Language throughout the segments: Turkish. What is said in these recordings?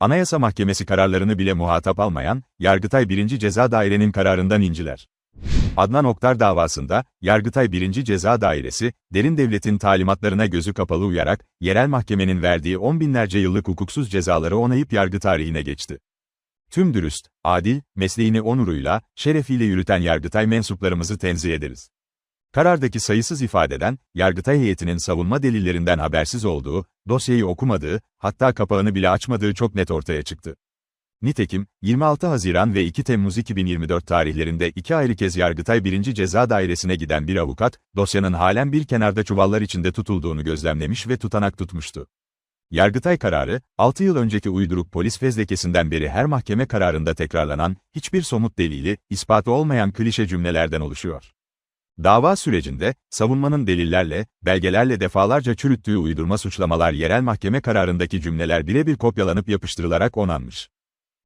Anayasa Mahkemesi kararlarını bile muhatap almayan, Yargıtay 1. Ceza Dairenin kararından inciler. Adnan Oktar davasında, Yargıtay 1. Ceza Dairesi, derin devletin talimatlarına gözü kapalı uyarak, yerel mahkemenin verdiği on binlerce yıllık hukuksuz cezaları onayıp yargı tarihine geçti. Tüm dürüst, adil, mesleğini onuruyla, şerefiyle yürüten Yargıtay mensuplarımızı tenzih ederiz. Karardaki sayısız ifadeden, Yargıtay heyetinin savunma delillerinden habersiz olduğu, dosyayı okumadığı, hatta kapağını bile açmadığı çok net ortaya çıktı. Nitekim, 26 Haziran ve 2 Temmuz 2024 tarihlerinde iki ayrı kez Yargıtay 1. Ceza Dairesi'ne giden bir avukat, dosyanın halen bir kenarda çuvallar içinde tutulduğunu gözlemlemiş ve tutanak tutmuştu. Yargıtay kararı, 6 yıl önceki uyduruk polis fezlekesinden beri her mahkeme kararında tekrarlanan, hiçbir somut delili, ispatı olmayan klişe cümlelerden oluşuyor. Dava sürecinde, savunmanın delillerle, belgelerle defalarca çürüttüğü uydurma suçlamalar yerel mahkeme kararındaki cümleler birebir kopyalanıp yapıştırılarak onanmış.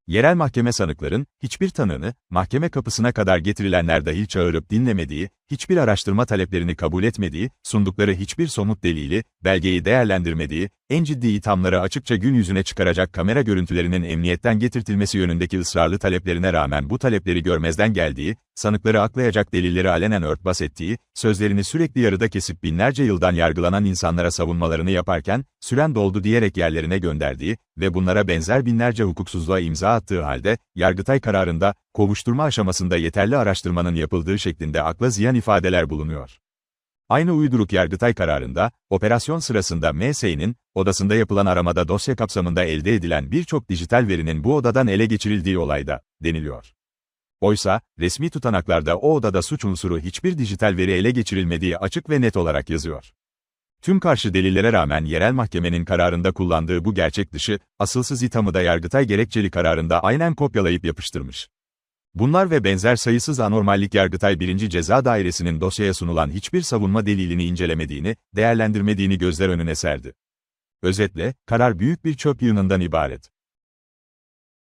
Yerel mahkeme sanıkların, hiçbir tanığını, mahkeme kapısına kadar getirilenler dahil çağırıp dinlemediği, hiçbir araştırma taleplerini kabul etmediği, sundukları hiçbir somut delili, belgeyi değerlendirmediği, en ciddi ithamları açıkça gün yüzüne çıkaracak kamera görüntülerinin emniyetten getirtilmesi yönündeki ısrarlı taleplerine rağmen bu talepleri görmezden geldiği, sanıkları aklayacak delilleri alenen örtbas ettiği, sözlerini sürekli yarıda kesip binlerce yıldan yargılanan insanlara savunmalarını yaparken, süren doldu diyerek yerlerine gönderdiği ve bunlara benzer binlerce hukuksuzluğa imza attığı halde, Yargıtay kararında, kovuşturma aşamasında yeterli araştırmanın yapıldığı şeklinde akla ziyan ifadeler bulunuyor. Aynı uyduruk Yargıtay kararında, operasyon sırasında MS'nin, odasında yapılan aramada dosya kapsamında elde edilen birçok dijital verinin bu odadan ele geçirildiği olayda, deniliyor. Oysa, resmi tutanaklarda o odada suç unsuru hiçbir dijital veri ele geçirilmediği açık ve net olarak yazıyor. Tüm karşı delillere rağmen yerel mahkemenin kararında kullandığı bu gerçek dışı, asılsız ithamı da Yargıtay gerekçeli kararında aynen kopyalayıp yapıştırmış. Bunlar ve benzer sayısız anormallik Yargıtay 1. Ceza Dairesi'nin dosyaya sunulan hiçbir savunma delilini incelemediğini, değerlendirmediğini gözler önüne serdi. Özetle, karar büyük bir çöp yığınından ibaret.